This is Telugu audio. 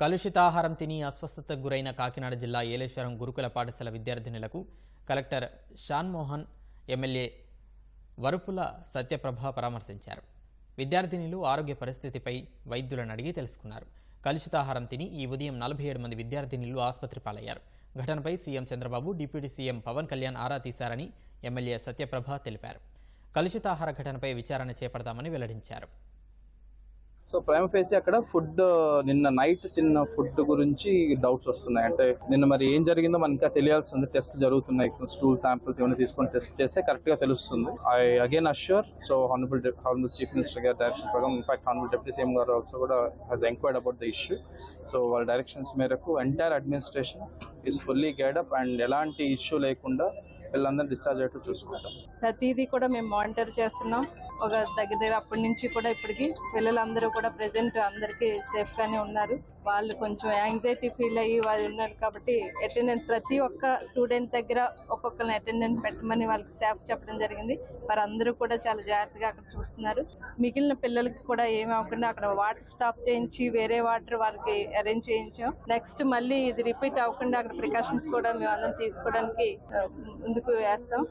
కలుషితాహారం తిని అస్వస్థతకు గురైన కాకినాడ జిల్లా ఏలేశ్వరం గురుకుల పాఠశాల విద్యార్థినులకు కలెక్టర్ షాన్మోహన్ ఎమ్మెల్యే వరుపుల సత్యప్రభ పరామర్శించారు. విద్యార్థినులు ఆరోగ్య పరిస్థితిపై వైద్యులను అడిగి తెలుసుకున్నారు. కలుషితాహారం తిని ఈ ఉదయం నలభై ఏడు మంది విద్యార్థినులు ఆసుపత్రి పాలయ్యారు. ఘటనపై CM Chandrababu deputy CM Pawan Kalyan ఆరా తీశారని ఎమ్మెల్యే సత్యప్రభ తెలిపారు. కలుషితాహార ఘటనపై విచారణ చేపడతామని వెల్లడించారు. సో ప్రైమ్ ఫేసి అక్కడ. ఫుడ్ నిన్న నైట్ తిన్న ఫుడ్ గురించి డౌట్స్ వస్తున్నాయి. అంటే నిన్న మరి ఏం జరిగిందో మనకి ఇంకా తెలియాల్సి ఉంది టెస్ట్ జరుగుతున్నాయి స్టూల్ శాంపిల్స్ ఏమైనా తీసుకొని టెస్ట్ చేస్తే కరెక్ట్గా తెలుస్తుంది. I again assure so honourable honourable chief minister గారి డైరెక్షన్ ప్రకారం in fact honourable deputy CM గారు ఆల్సో కూడా has enquired about the issue so వాళ్ళ డైరెక్షన్స్ మేరకు entire administration is fully geared up and ఎలాంటి ఇష్యూ లేకుండా పిల్లలందరూ డిశ్చార్జ్ అయ్యేట్టు చూసుకుంటాం. ప్రతిదీ కూడా మేము మానిటర్ చేస్తున్నాం. ఒక దగ్గర దగ్గర అప్పటి నుంచి కూడా ఇప్పటికి పిల్లలందరూ కూడా ప్రెసెంట్ అందరికీ సేఫ్ గానే ఉన్నారు. వాళ్ళు కొంచెం యాంగ్జైటీ ఫీల్ అయ్యి వాళ్ళు ఉన్నారు కాబట్టి అటెండెన్స్ ప్రతి ఒక్క స్టూడెంట్ దగ్గర ఒక్కొక్కరిని అటెండెన్స్ పెట్టమని వాళ్ళకి స్టాఫ్ చెప్పడం జరిగింది. వారు అందరూ కూడా చాలా జాగ్రత్తగా అక్కడ చూస్తున్నారు. మిగిలిన పిల్లలకి కూడా ఏమి అవ్వకుండా అక్కడ వాటర్ స్టాప్ చేయించి వేరే వాటర్ వాళ్ళకి అరేంజ్ చేయించాం. నెక్స్ట్ మళ్ళీ ఇది రిపీట్ అవ్వకుండా అక్కడ ప్రికాషన్స్ కూడా మేము అందరం తీసుకోవడానికి ముందుకు వేస్తాం.